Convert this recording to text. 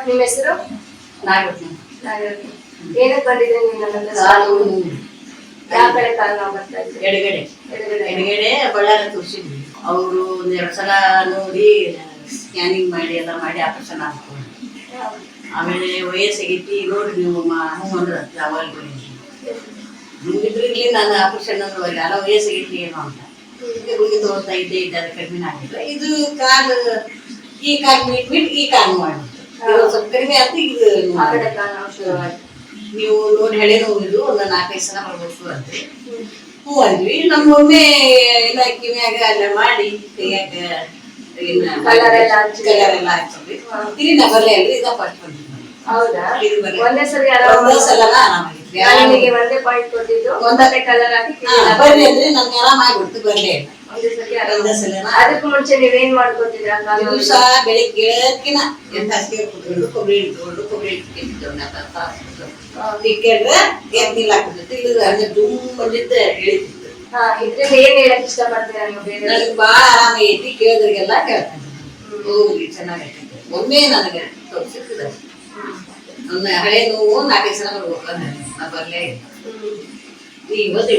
ನಿಮ್ಮ ಹೆಸರು? ನಾಗರತ್ನ. ನಾಗರತ್ನ. ಏನಕ್ಕೆ ಬಂದಿದ್ರೆ ನೀವು ನನ್ನ ಹತ್ರ? ಕಾಲು ಯಾವ ಕಡೆ ಕಾಲು ನೋವು ಬರ್ತಾ ಇದೆ? ಎಡಗಡೆ. ಎಡಗಡೆ. ಎಡಗಡೆ ಬಳ್ಳಾರಿ ತೋರಿಸಿದ್ವಿ. ಅವರು ಒಂದ್ ಎರಡು ಸಲ ನೋಡಿ ಸ್ಕ್ಯಾನಿಂಗ್ ಮಾಡಿ ಎಲ್ಲ ಮಾಡಿ ಆಪರೇಷನ್ ಆಗ್ತಾರೆ ಆಮೇಲೆ ವಯಸ್ಸಾಗೈತಿ ನೋಡ್ರಿ ನೀವು ಹ್ಞೂ ಅಂದ್ರೆ ಯಾವಾಗ ಇದ್ರಲ್ಲಿ ನಾನು ಆಪರೇಷನ್ ಅಲ್ಲ ವಯಸ್ಸಾಗೈತಿ ಏನು ಅಂತ. ಗುಂಡಿ ತೋರ್ತಾ ಇದ್ದೆ ಇದ್ದಾರೆ ಅದು ಕಡಿಮೆ ಆಗಿಲ್ಲ. ಇದು ಕಾಲು ಈ ಕಾಲು ಬಿಟ್ಬಿಟ್ಟು ಈ ಕಾಲು ಮಾಡಿಬಿಟ್ಟು ಸ್ವಲ್ಪ ಕಡಿಮೆ ಆಯ್ತು ಇದು ನೀವು ನೋಡಿ ನೋವಿದು ಒಂದು ನಾಲ್ಕೈದು ಸಲ ಬರ್ಬೇಕು ಅಂತ ಹ್ಞೂ ಅಂದ್ವಿ. ನಮ್ಮ ಒಮ್ಮೆ ಎಲ್ಲ ಕಿವಿಯಾಗ ಅಲ್ಲ ಮಾಡಿ ಹಚ್ಚಿ. ಕಲರ್ ಎಲ್ಲ ಹಚ್ಚಿದ್ವಿ. ಇಲ್ಲಿ ನಾ ಬರಲೇ ಅಲ್ರಿ ಇದ ಫಸ್ಟ್ ಹೌದಾ. ಒಂದೇ ಸರಿ ಒಂದೇ ಸಲ ಆರಾಮಾಗಿದ್ವಿ ಒಂದೇ ಪಾಯಿಂಟ್ ಕೊಟ್ಟಿದ್ದು. ಒಂದೇ ಕಲರ್ ಹಾಕಿ ಬರ್ಲಿ ಅಂದ್ರೆ ನಮ್ಗೆ ಆರಾಮಾಗ್ಬಿಡ್ತು ಬರ್ಲಿ ಇಲ್ಲ. ಒಂದೇ ಆರಾಮ ಸಲ ಅದಕ್ಕೂ ಮುಂಚೆ ನೀವೇನ್ ಮಾಡ್ಕೊತಿದ್ರ? ದಿವಸ ಬೆಳಿಗ್ಗೆ ಗೆಳಕಿನ ಎಂತ ಹಾಸಿಗೆ ಕುತ್ಕೊಂಡು ಕೊಬ್ಬರಿ ಇಟ್ಕೊಂಡು ಕೊಬ್ಬರಿ ಎತ್ತಿಲ್ಲ ಹಾಕ್ಬಿಡ್ತು ಇಲ್ಲದ್ರೆ ಹಂಗೆ ದುಮ್ ಬಂದಿದ್ದೆ ಹಾ ಇದ್ರಲ್ಲಿ ಏನ್ ಹೇಳಕ್ ಇಷ್ಟಪಡ್ತೀರಾ ನೀವು ಬೇರೆ ನನಗೆ ಕೇಳಿದ್ರಿಗೆಲ್ಲ ಕೇಳ್ತಾನೆ. ಹೋಗ್ರಿ ಚೆನ್ನಾಗೈತಿ ಒಮ್ಮೆ ನನಗೆ ತೋರಿಸಿರ್ತದೆ ನನ್ನ ಹಳೆ ನೋವು ನಾಲ್ಕೈದು ಸಲ ಬರ್ಬೇಕು ನಾ ಬರಲೇ ಇಲ್ಲ. ಇವತ್ತು.